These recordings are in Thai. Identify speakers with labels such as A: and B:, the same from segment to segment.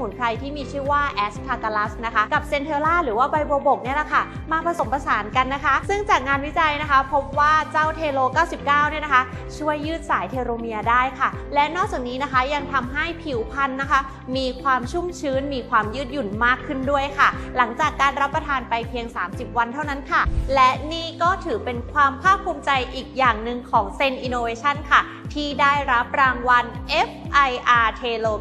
A: มุนไพรที่มีชื่อว่าแอสพาการ u s นะคะกับเซนเทล่าหรือว่าใบบัวบกเนี่ยแหละค่ะมาผสมผสานกันนะคะ ซึ่งจากงานวิจัยนะคะ พบว่าเจ้าเทโล 99 เนี่ยนะคะ ช่วยยืดสายเทโลเมียร์ได้ค่ะ และนอกจากนี้นะคะยังทำให้ผิวพรรณนะคะ มีความชุ่มชื้น มีความยืดหยุ่นมากขึ้นด้วยค่ะ หลังจากการรับประทานไปเพียง 30 วันเท่านั้นค่ะ และนี่ก็ถือเป็นความภาคภูมิใจอีกอย่างหนึ่งของเซนอินโนเวชันค่ะ ที่ได้รับรางวัล FIR t e l o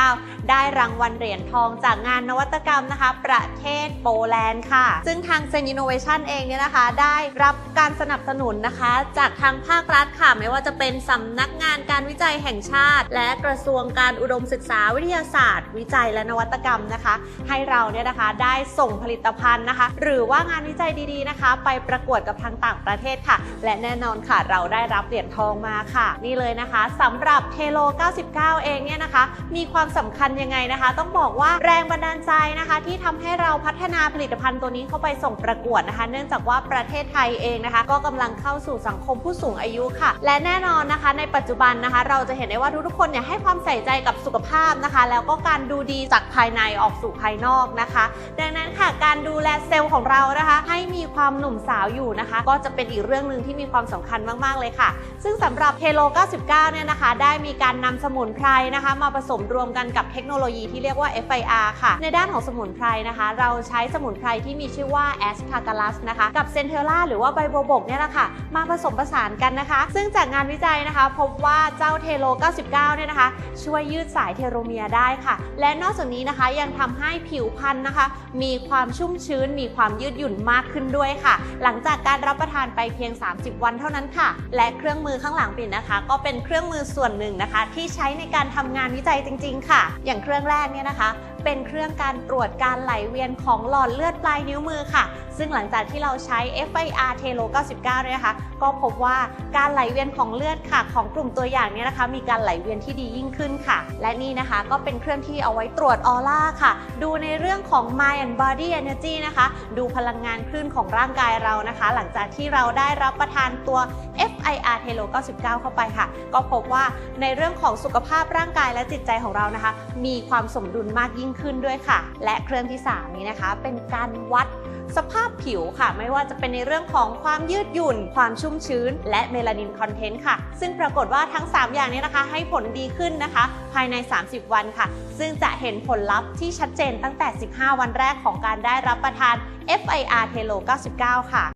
A: 99 ได้รางวัลเหรียญทองจากงานนวัตกรรมนะคะ ประเทศโปแลนด์ค่ะ ซึ่งทาง Zen Innovation เองเนี่ยนะคะ ได้รับการสนับสนุนนะคะ จากทางภาครัฐค่ะ ไม่ว่าจะเป็นสำนักงานการวิจัยแห่งชาติ และกระทรวงการอุดมศึกษาวิทยาศาสตร์ วิจัยและนวัตกรรมนะคะ ให้เราเนี่ยนะคะได้ส่งผลิตภัณฑ์นะคะ หรือว่างานวิจัยดีๆนะคะ ไปประกวดกับทางต่างประเทศค่ะ และแน่นอนค่ะ เราได้รับเหรียญทองมาค่ะนี่เลยนะคะสำหรับเทโล 99 เองเนี่ยนะคะ มีความสำคัญยังไงนะคะ ต้องบอกว่าแรงบันดาลใจนะคะ ที่ทำให้เราพัฒนาผลิตภัณฑ์ตัวนี้เข้าไปส่งประกวดนะคะ เนื่องจากว่าประเทศไทยเองนะคะ ก็กำลังเข้าสู่สังคมผู้สูงอายุค่ะ และแน่นอนนะคะ ในปัจจุบันนะคะ เราจะเห็นได้ว่าทุกๆคนเนี่ยให้ความใส่ใจกับสุขภาพนะคะ แล้วก็การดูดีจากภายในออกสู่ภายนอกนะคะ ดังนั้นค่ะการดูแลเซลล์ของเรานะคะ ให้มี ความหนุ่มสาวอยู่นะคะ ก็จะเป็นอีกเรื่องหนึ่งที่มีความสำคัญมากๆเลยค่ะ ซึ่งสำหรับเฮโล 99 เนี่ยนะคะ ได้มีการนำสมุนไพรนะคะ มาผสมรวมกันกับเทคโนโลยีที่เรียกว่า FIR ค่ะ ในด้านของสมุนไพรนะคะ เราใช้สมุนไพรที่มีชื่อว่า a s p a r a g u s นะคะ กับเซนเทล่าหรือว่าใบบัวบกเนี่ยแหละค่ะ มาผสมผสานกันนะคะ ซึ่งจากงานวิจัยนะคะ พบว่าเจ้าเทโล 99 เนี่ยนะคะ ช่วยยืดสายเทโลเมียร์ได้ค่ะ และนอกจากนี้นะคะยังทำให้ผิวพรรณนะคะ มีความชุ่มชื้น มีความยืดหยุ่นมากขึ้นด้วยค่ะ หลังจากการรับประทานไปเพียง 30 วันเท่านั้นค่ะ และเครื่องมือข้างหลังปิ่นนะคะ ก็เป็นเครื่องมือส่วนหนึ่งนะคะ ที่ใช้ในการทำงานวิจัยจริง ๆ ค่ะ อย่างเครื่องแรกเนี่ยนะคะ เป็นเครื่องการตรวจการไหลเวียนของหลอดเลือดปลายนิ้วมือค่ะ ซึ่งหลังจากที่เราใช้ FIR t e l o 99เนี่ยนะคะ ก็พบว่าการไหลเวียนของเลือดค่ะ ของกลุ่มตัวอย่างเนี่ยนะคะ มีการไหลเวียนที่ดียิ่งขึ้นค่ะ และนี่นะคะก็เป็นเครื่องที่เอาไว้ตรวจออร่าค่ะ ดูในเรื่องของ Mind and Body Energy นะคะ ดูพลังงานคลื่นของร่างกายเรานะคะ หลังจากที่เราได้รับประทานตัว F t e l o 99 เข้าไปค่ะ ก็พบว่าในเรื่องของสุขภาพร่างกายและจิตใจของเรานะคะ มีความสมดุลมากยิ่งขึ้นด้วยค่ะ และเครื่องที่ 3 นี้นะคะ เป็นการวัดสภาพผิวค่ะ ไม่ว่าจะเป็นในเรื่องของความยืดหยุ่น ความชุ่มชื้น และเมลานินคอนเทนต์ค่ะ ซึ่งปรากฏว่าทั้ง 3 อย่างนี้นะคะ ให้ผลดีขึ้นนะคะ ภายใน 30 วันค่ะ ซึ่งจะเห็นผลลัพธ์ที่ชัดเจนตั้งแต่ 15 วันแรกของการได้รับประทาน FIR t e l o 99 ค่ะ